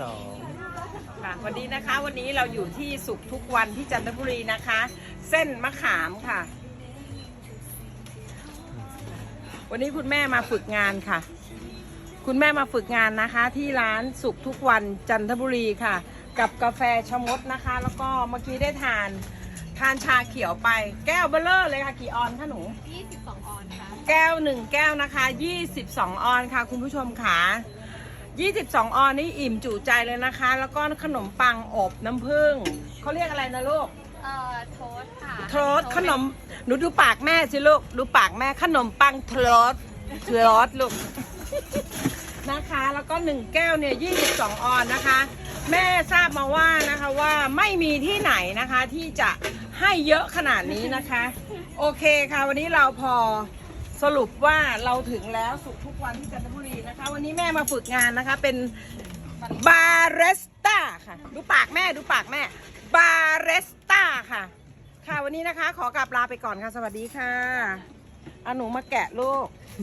สองค่ะวันนี้นะคะวันนี้เราอยู่ที่สุขทุกวันที่จันทบุรีนะคะ เส้นมะขามค่ะ วันนี้คุณแม่มาฝึกงานค่ะ คุณแม่มาฝึกงานนะคะ ที่ร้านสุขทุกวันจันทบุรีค่ะ กับกาแฟชะมดนะคะ แล้วก็เมื่อกี้ได้ทานทานชาเขียวไป แก้วเบลเลอร์เลยค่ะกี่ออนคะหนู 22 ออนค่ะ แก้วหนึ่งแก้วนะคะ 22 ออนค่ะ คุณผู้ชมค่ะ 22 ออนนี่อิ่มจุใจเลยนะคะ แล้วก็ขนมปังอบน้ำผึ้งเขาเรียกอะไรนะลูกเอ่อโทสค่ะ โทรสขนมหนูดูปากแม่สิลูก ดูปากแม่ขนมปังโทรสโทรสลูก นะคะ แล้วก็หนึ่งแก้วเนี่ย22 ออนนะคะ แม่ทราบมาว่านะคะว่าไม่มีที่ไหนนะคะที่จะให้เยอะขนาดนี้นะคะ โอเคค่ะ วันนี้เราพอ สรุปว่าเราถึงแล้วสุขทุกวันที่จันทบุรีนะคะ วันนี้แม่มาฝึกงานนะคะ เป็นบาริสต้าค่ะ ดูปากแม่ดูปากแม่บาริสต้าค่ะ ค่ะวันนี้นะคะ ขอกลับลาไปก่อนค่ะ สวัสดีค่ะเอาหนูมาแกะลูก